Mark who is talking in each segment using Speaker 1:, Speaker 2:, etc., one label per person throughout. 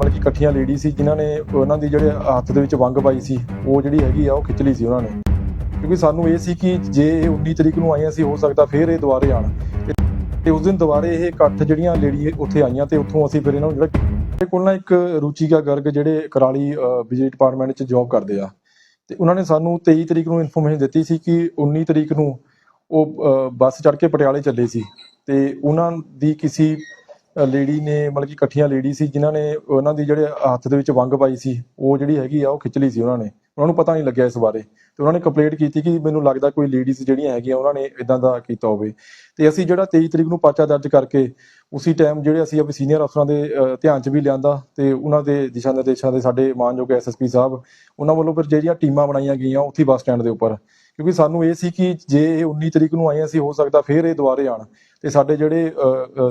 Speaker 1: ਮਤਲਬ ਕਿ ਇਕੱਠੀਆਂ ਲੇਡੀ ਸੀ ਜਿਨ੍ਹਾਂ ਨੇ ਉਹਨਾਂ ਦੀ ਜਿਹੜੇ ਹੱਥ ਦੇ ਵਿੱਚ ਵੰਗ ਪਾਈ ਸੀ, ਉਹ ਜਿਹੜੀ ਹੈਗੀ ਆ, ਉਹ ਖਿੱਚ ਲਈ ਸੀ ਉਹਨਾਂ ਨੇ। ਕਿਉਂਕਿ ਸਾਨੂੰ ਇਹ ਸੀ ਕਿ ਜੇ ਇਹ 19 ਤਰੀਕ ਨੂੰ ਆਈਆਂ ਸੀ, ਹੋ ਸਕਦਾ ਫਿਰ ਇਹ ਦੁਬਾਰੇ ਆਣ ਤੇ- ਉਸ ਦਿਨ ਦੁਬਾਰੇ ਇਹ ਇਕੱਠ ਜਿਹੜੀਆਂ ਲੇਡੀ ਉੱਥੇ ਆਈਆਂ ਤੇ ਉੱਥੋਂ ਅਸੀਂ ਫਿਰ ਇਹਨਾਂ ਨੂੰ ਜਿਹੜਾ ਮੇਰੇ ਕੋਲ ਨਾ ਇੱਕ ਰੁਚੀਕਾ ਗਰਗ ਜਿਹੜੇ ਕਰਾਲੀ ਬਿਜਲੀ ਡਿਪਾਰਟਮੈਂਟ 'ਚ ਜੌਬ ਕਰਦੇ ਆ। ਤੇ ਉਹਨਾਂ ਨੇ ਸਾਨੂੰ 23 ਤਰੀਕ ਨੂੰ ਇਨਫੋਰਮੇਸ਼ਨ ਦਿੱਤੀ ਸੀ ਕਿ 19 ਤਰੀਕ ਨੂੰ ਉਹ ਬੱਸ ਚੜ੍ਹ ਕੇ ਪਟਿਆਲੇ ਚੱਲੇ ਸੀ। ਤੇ ਉਹਨਾਂ ਦੀ ਕਿਸੇ ਲੇਡੀ ਨੇ ਮਤਲਬ ਕਿ ਇਕੱਠੀਆਂ ਲੇਡੀ ਸੀ, ਜਿਨ੍ਹਾਂ ਨੇ ਉਹਨਾਂ ਦੀ ਜਿਹੜੇ ਹੱਥ ਦੇ ਵਿੱਚ ਵੰਗ ਪਾਈ ਸੀ, ਉਹ ਜਿਹੜੀ ਹੈਗੀ ਆ, ਉਹ ਖਿੱਚ ਲਈ ਸੀ ਉਹਨਾਂ ਨੇ। ਉਹਨਾਂ ਨੂੰ ਪਤਾ ਨਹੀਂ ਲੱਗਿਆ ਇਸ ਬਾਰੇ। ਤੇ ਉਹਨਾਂ ਨੇ ਕੰਪਲੇਂਟ ਕੀਤੀ ਕਿ ਮੈਨੂੰ ਲੱਗਦਾ ਕੋਈ ਲੇਡੀਜ਼ ਜਿਹੜੀਆਂ ਹੈਗੀਆਂ, ਉਹਨਾਂ ਨੇ ਇਦਾਂ ਦਾ ਕੀਤਾ ਹੋਵੇ। ਤੇ ਅਸੀਂ ਜਿਹੜਾ 23 ਤਰੀਕ ਨੂੰ ਪਾਚਾ ਦਰਜ ਕਰਕੇ, ਉਸੇ ਟਾਈਮ ਜਿਹੜੇ ਅਸੀਂ ਆਪਣੇ ਸੀਨੀਅਰ ਅਫਸਰਾਂ ਦੇ ਧਿਆਨ 'ਚ ਵੀ ਲਿਆਂਦਾ ਤੇ ਉਹਨਾਂ ਦੇ ਦਿਸ਼ਾ ਨਿਰਦੇਸ਼ਾਂ ਦੇ ਸਾਡੇ ਮਾਨਯੋਗ ਐਸਐਸਪੀ ਸਾਹਿਬ, ਉਹਨਾਂ ਵੱਲੋਂ ਫਿਰ ਜਿਹੜੀਆਂ ਟੀਮਾਂ ਬਣਾਈਆਂ ਗਈਆਂ, ਉੱਥੇ ਬੱਸ ਸਟੈਂਡ ਦੇ ਉੱਪਰ। ਕਿਉਂਕਿ ਸਾਨੂੰ ਇਹ ਸੀ ਕਿ ਜੇ ਇਹ 19 ਤਰੀਕ ਨੂੰ ਆਈਆਂ ਸੀ ਹੋ ਸਕਦਾ ਫਿਰ ਇਹ ਦੁਬਾਰੇ ਆਣ ਤੇ ਸਾਡੇ ਜਿਹੜੇ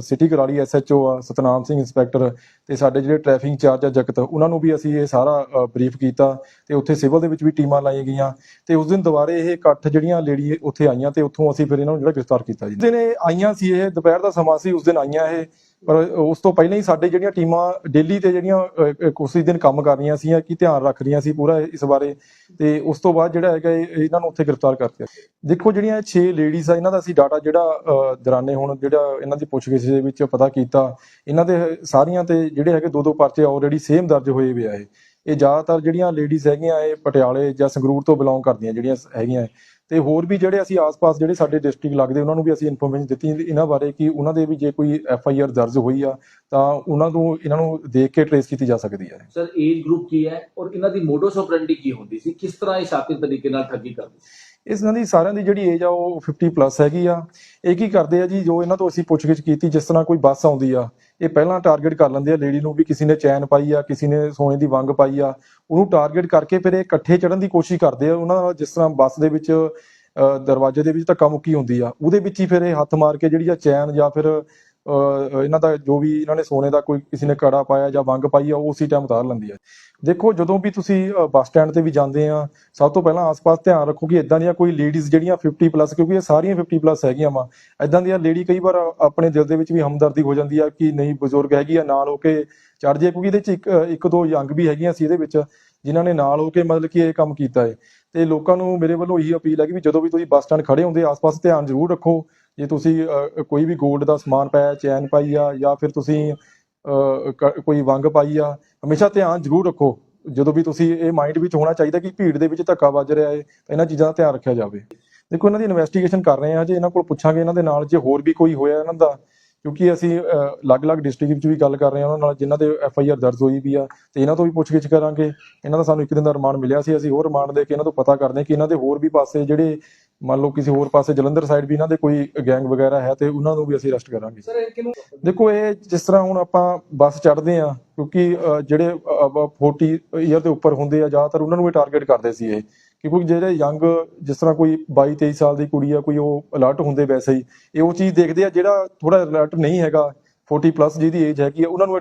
Speaker 1: ਸਿਟੀ ਕਰਾਲੀ ਐਸਐਚਓ ਆ, ਸਤਨਾਮ ਸਿੰਘ ਇੰਸਪੈਕਟਰ ਤੇ ਸਾਡੇ ਜਿਹੜੇ ਟ੍ਰੈਫਿਕ ਇੰਚਾਰਜ ਆ ਜਗਤ, ਉਹਨਾਂ ਨੂੰ ਵੀ ਅਸੀਂ ਇਹ ਸਾਰਾ ਬਰੀਫ ਕੀਤਾ ਤੇ ਉੱਥੇ ਸਿਵਲ ਦੇ ਵਿੱਚ ਵੀ ਟੀਮਾਂ ਲਾਈਆਂ ਗਈਆਂ ਤੇ ਉਸ ਦਿਨ ਦੁਬਾਰੇ ਇਹ ਇਕੱਠ ਜਿਹੜੀਆਂ ਲੇਡੀ ਉੱਥੇ ਆਈਆਂ ਤੇ ਉੱਥੋਂ ਅਸੀਂ ਫਿਰ ਇਹਨਾਂ ਨੂੰ ਜਿਹੜਾ ਗ੍ਰਿਫਤਾਰ ਕੀਤਾ ਜੀ। ਦਿਨ ਇਹ ਆਈਆਂ ਸੀ, ਇਹ ਦੁਪਹਿਰ ਦਾ ਸਮਾਂ ਸੀ, ਉਸ ਦਿਨ ਆਈਆਂ ਇਹ ਪਰ ਉਸ ਤੋਂ ਪਹਿਲਾਂ ਹੀ ਸਾਡੇ ਜਿਹੜੀਆਂ ਟੀਮਾਂ ਡੇਲੀ ਤੇ ਜਿਹੜੀਆਂ ਅ, ਦਿਨ ਕੰਮ ਕਰ ਰਹੀਆਂ ਸੀ ਕਿ ਧਿਆਨ ਰੱਖ ਰਹੀਆਂ ਸੀ ਪੂਰਾ ਇਸ ਬਾਰੇ ਤੇ ਉਸ ਤੋਂ ਬਾਅਦ ਜਿਹੜਾ ਹੈਗਾ ਇਹਨਾਂ ਨੂੰ ਉੱਥੇ ਗ੍ਰਿਫਤਾਰ ਕਰਤੇ ਦੇਖੋ ਜਿਹੜੀਆਂ 6 ਲੇਡੀਜ਼ ਆ ਇਹਨਾਂ ਦਾ ਅਸੀਂ ਡਾਟਾ ਜਿਹੜਾ ਦਰਾਨੇ ਹੁਣ ਜਿਹੜਾ ਇਹਨਾਂ ਦੀ ਪੁੱਛਗਿੱਛ ਦੇ ਵਿੱਚ ਪਤਾ ਕੀਤਾ ਇਹਨਾਂ ਦੇ ਸਾਰੀਆਂ ਤੇ ਜਿਹੜੇ ਹੈਗੇ ਦੋ ਦੋ ਪਰਚੇ ਆਲਰੇਡੀ ਸੇਮ ਦਰਜ ਹੋਏ ਹੋਏ ਆ ਇਹ। ਇਹ ਜ਼ਿਆਦਾਤਰ ਜਿਹੜੀਆਂ ਲੇਡੀਜ਼ ਹੈਗੀਆਂ ਇਹ ਪਟਿਆਲੇ ਜਾਂ ਸੰਗਰੂਰ ਤੋਂ ਬਿਲੋਂਗ ਕਰਦੀਆਂ ਜਿਹੜੀਆਂ ਹੈਗੀਆਂ। ਤੇ ਹੋਰ ਵੀ ਜਿਹੜੇ ਅਸੀਂ ਆਸ-ਪਾਸ ਜਿਹੜੇ ਸਾਡੇ ਡਿਸਟ੍ਰਿਕਟ ਲੱਗਦੇ ਉਹਨਾਂ ਨੂੰ ਵੀ ਅਸੀਂ ਇਨਫੋਰਮੇਸ਼ਨ ਦਿੱਤੀ। ਇਹਨਾਂ ਬਾਰੇ ਕਿ ਉਹਨਾਂ ਦੇ ਵੀ ਜੇ ਕੋਈ ਐਫ ਆਈ ਆਰ ਦਰਜ ਹੋਈ ਆ ਤਾਂ ਉਹਨਾਂ ਨੂੰ ਇਹਨਾਂ ਨੂੰ ਦੇਖ ਕੇ ਟ੍ਰੇਸ ਕੀਤੀ ਜਾ ਸਕਦੀ ਹੈ।
Speaker 2: ਸਰ ਏਜ ਗਰੁੱਪ ਕੀ ਹੈ ਔਰ ਇਹਨਾਂ ਦੀ ਮੋਡਸ ਆਪਰੈਂਡੀ ਕੀ ਹੁੰਦੀ ਸੀ? ਕਿਸ ਤਰ੍ਹਾਂ ਇਹ ਸ਼ਾਤਿਰ ਤਰੀਕੇ ਨਾਲ ਠੱਗੀ ਕਰਦੇ ਸੀ?
Speaker 1: ਇਸ ਨਾਲ ਦੀ ਸਾਰਿਆਂ ਦੀ ਜਿਹੜੀ ਏਜ ਆ ਉਹ 50 ਪਲੱਸ ਹੈਗੀ ਆ। ਇਹ ਕੀ ਕਰਦੇ ਆ ਜੀ ਜੋ ਇਹਨਾਂ ਤੋਂ ਅਸੀਂ ਪੁੱਛਗਿੱਛ ਕੀਤੀ ਜਿਸ ਤਰ੍ਹਾਂ ਕੋਈ ਬੱਸ ਆਉਂਦੀ ਆ ਇਹ ਪਹਿਲਾਂ ਟਾਰਗੇਟ ਕਰ ਲੈਂਦੇ ਆ ਲੇਡੀ ਨੂੰ ਵੀ ਕਿਸੇ ਨੇ ਚੈਨ ਪਾਈ ਆ ਕਿਸੇ ਨੇ ਸੋਨੇ ਦੀ ਵੰਗ ਪਾਈ ਆ ਉਹਨੂੰ ਟਾਰਗੇਟ ਕਰਕੇ ਫਿਰ ਇਹ ਇਕੱਠੇ ਚੜਨ ਦੀ ਕੋਸ਼ਿਸ਼ ਕਰਦੇ ਆ ਉਹਨਾਂ ਨਾਲ ਜਿਸ ਤਰ੍ਹਾਂ ਬੱਸ ਦੇ ਵਿੱਚ ਅ, ਦਰਵਾਜ਼ੇ ਦੇ ਵਿੱਚ ਧੱਕਾ ਮੁੱਕੀ ਹੁੰਦੀ ਆ ਉਹਦੇ ਵਿੱਚ ਹੀ ਫਿਰ ਇਹ ਹੱਥ ਮਾਰ ਕੇ ਜਿਹੜੀ ਆ ਚੈਨ ਜਾਂ ਫਿਰ ਇਹਨਾਂ ਦਾ ਜੋ ਵੀ ਇਹਨਾਂ ਨੇ ਸੋਨੇ ਦਾ ਕੋਈ ਕਿਸੇ ਨੇ ਕੜਾ ਪਾਇਆ ਜਾਂ ਵੰਗ ਪਾਈ ਆ, ਉਹ ਉਸੇ ਟਾਈਮ ਉਤਾਰ ਲੈਂਦੀ ਆ। ਦੇਖੋ, ਜਦੋਂ ਵੀ ਤੁਸੀਂ ਬੱਸ ਸਟੈਂਡ ਤੇ ਵੀ ਜਾਂਦੇ ਆ, ਸਭ ਤੋਂ ਪਹਿਲਾਂ ਆਸ-ਪਾਸ ਧਿਆਨ ਰੱਖੋ ਕਿ ਇਦਾਂ ਦੀਆਂ ਕੋਈ ਲੇਡੀਜ਼ ਜਿਹੜੀਆਂ 50 ਪਲੱਸ ਕਿਉਂਕਿ ਇਹ ਸਾਰੀਆਂ 50 ਪਲੱਸ ਹੈਗੀਆਂ ਵਾ ਇਦਾਂ ਦੀਆਂ ਲੇਡੀ ਕਈ ਵਾਰ ਆਪਣੇ ਦਿਲ ਦੇ ਵਿੱਚ ਵੀ ਹਮਦਰਦੀ ਹੋ ਜਾਂਦੀ ਆ ਕਿ ਨਹੀਂ ਬਜ਼ੁਰਗ ਹੈਗੀ ਆ, ਨਾਲ ਹੋ ਕੇ ਚੜ ਜੇ ਕਿਉਂਕਿ ਇਹਦੇ ਚ ਇੱਕ ਇੱਕ ਦੋ ਯੰਗ ਵੀ ਹੈਗੀਆਂ ਸੀ ਇਹਦੇ ਵਿੱਚ। ਜਿਨ੍ਹਾਂ ਨੇ ਨਾਲ ਹੋ ਕੇ ਮਤਲਬ ਕਿ ਇਹ ਕੰਮ ਕੀਤਾ ਹੈ ਤੇ ਲੋਕਾਂ ਨੂੰ ਮੇਰੇ ਵੱਲੋਂ ਇਹੀ ਅਪੀਲ ਹੈ ਕਿ ਵੀ ਜਦੋਂ ਵੀ ਤੁਸੀਂ ਬੱਸ ਸਟੈਂਡ ਖੜੇ ਹੁੰਦੇ ਆਸ-ਪਾਸ ਧਿਆਨ ਜ਼ਰੂਰ ਰੱਖੋ। ਜੇ ਤੁਸੀਂ ਕੋਈ ਵੀ 골ਡ ਦਾ ਸਮਾਨ ਪਾਇਆ ਚੈਨ ਪਾਈ ਆ ਜਾਂ ਫਿਰ ਤੁਸੀਂ ਅ, ਕੋਈ ਵੰਗ ਪਾਈ ਆ ਹਮੇਸ਼ਾ ਧਿਆਨ ਜ਼ਰੂਰ ਰੱਖੋ। ਜਦੋਂ ਵੀ ਤੁਸੀਂ ਇਹ ਮਾਈਂਡ ਵਿੱਚ ਹੋਣਾ ਚਾਹੀਦਾ ਕਿ ਭੀੜ ਦੇ ਵਿੱਚ ਧੱਕਾ ਵੱਜ ਰਿਹਾ ਹੈ ਤਾਂ ਇਹਨਾਂ ਚੀਜ਼ਾਂ ਦਾ ਧਿਆਨ ਰੱਖਿਆ ਜਾਵੇ। ਦੇਖੋ ਇਹਨਾਂ ਦੀ ਇਨਵੈਸਟੀਗੇਸ਼ਨ ਕਰ ਰਹੇ ਆ ਜੇ ਇਹਨਾਂ ਕੋਲ ਪੁੱਛਾਂਗੇ ਇਹਨਾਂ ਦੇ ਨਾਲ ਜੇ ਹੋਰ ਵੀ ਕੋਈ ਹੋਇਆ ਇਹਨਾਂ ਦਾ ਕਿਉਂਕਿ ਅਸੀਂ ਅਲੱਗ-ਅਲੱਗ ਡਿਸਟ੍ਰਿਕਟ ਵਿੱਚ ਵੀ ਗੱਲ ਕਰ ਰਹੇ ਹਾਂ ਉਹਨਾਂ ਨਾਲ ਜਿਨ੍ਹਾਂ ਦੇ ਐਫ ਆਈ ਆਰ ਦਰਜ ਹੋਈ ਵੀ ਆ ਤੇ ਇਹਨਾਂ ਤੋਂ ਵੀ ਪੁੱਛਗਿੱਛ ਕਰਾਂਗੇ। ਇਹਨਾਂ ਦਾ ਸਾਨੂੰ ਇੱਕ ਦਿਨ ਦਾ ਰਿਮਾਂਡ ਮਿਲਿਆ ਸੀ ਅਸੀਂ ਹੋਰ ਰਿਮਾਂਡ ਦੇ ਕੇ ਇਹਨਾਂ ਤੋਂ ਪਤਾ ਕਰਦੇ ਹਾਂ ਕਿ ਇਹਨਾਂ ਦੇ ਹੋਰ ਵੀ ਪਾਸੇ ਜਿਹੜੇ ਮੰਨ ਲਓ ਕਿਸੇ ਹੋਰ ਪਾਸੇ ਜਲੰਧਰ ਸਾਈਡ ਵੀ ਇਹਨਾਂ ਦੇ ਕੋਈ ਗੈਂਗ ਵਗੈਰਾ ਹੈ ਤੇ ਉਹਨਾਂ ਨੂੰ ਵੀ ਅਸੀਂ ਅਰੈਸਟ ਕਰਾਂਗੇ।
Speaker 2: ਸਰ ਇਹ ਕਿਨੂੰ
Speaker 1: ਦੇਖੋ ਇਹ ਜਿਸ ਤਰ੍ਹਾਂ ਹੁਣ ਆਪਾਂ ਬੱਸ ਚੜ੍ਹਦੇ ਆ ਕਿਉਂਕਿ ਜਿਹੜੇ ਅ, 40 ਈਅਰ ਦੇ ਉੱਪਰ ਹੁੰਦੇ ਆ ਜ਼ਿਆਦਾਤਰ ਉਹਨਾਂ ਨੂੰ ਵੀ ਟਾਰਗੇਟ ਕਰਦੇ ਸੀ ਇਹ। ਕਿਉਂਕਿ ਜਿਹੜੇ ਯੰਗ ਜਿਸ ਤਰ੍ਹਾਂ ਕੋਈ 22 23 ਸਾਲ ਦੀ ਕੁੜੀ ਆ, ਕੋਈ ਉਹ ਅਲਰਟ ਹੁੰਦੇ ਵੈਸੇ ਹੀ, ਇਹ ਉਹ ਚੀਜ਼ ਦੇਖਦੇ ਆ ਜਿਹੜਾ ਥੋੜਾ ਅਲਰਟ ਨਹੀਂ ਹੈਗਾ 40 ਪਲੱਸ ਜਿਹਦੀ ਏਜ ਹੈਗੀ ਆ, ਉਹਨਾਂ ਨੂੰ